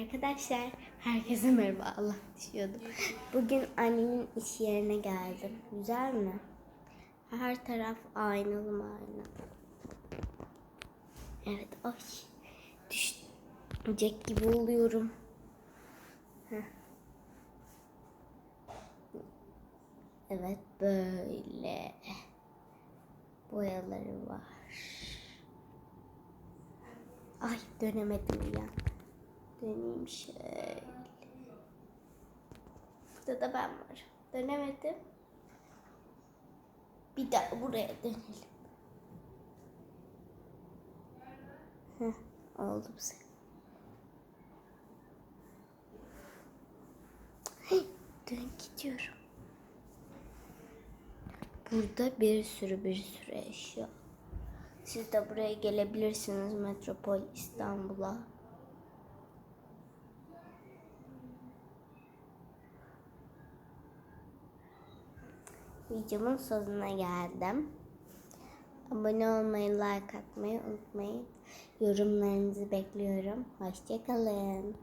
Arkadaşlar herkese merhaba Allah düşüyordum. Bugün annemin iş yerine geldim. Güzel mi? Her taraf aynalı mı ayna? Evet ay düşecek gibi oluyorum. Heh. Evet böyle boyaları var. Ay dönemedim ya. Döneyim şöyle. Burada da ben varım. Dönemedim. Bir daha buraya dönelim. Heh, oldu bu sefer. Dön gidiyorum. Burada bir sürü bir sürü eşya. Siz de buraya gelebilirsiniz Metropol İstanbul'a. Videomun sonuna geldim. Abone olmayı, like atmayı unutmayın. Yorumlarınızı bekliyorum. Hoşçakalın.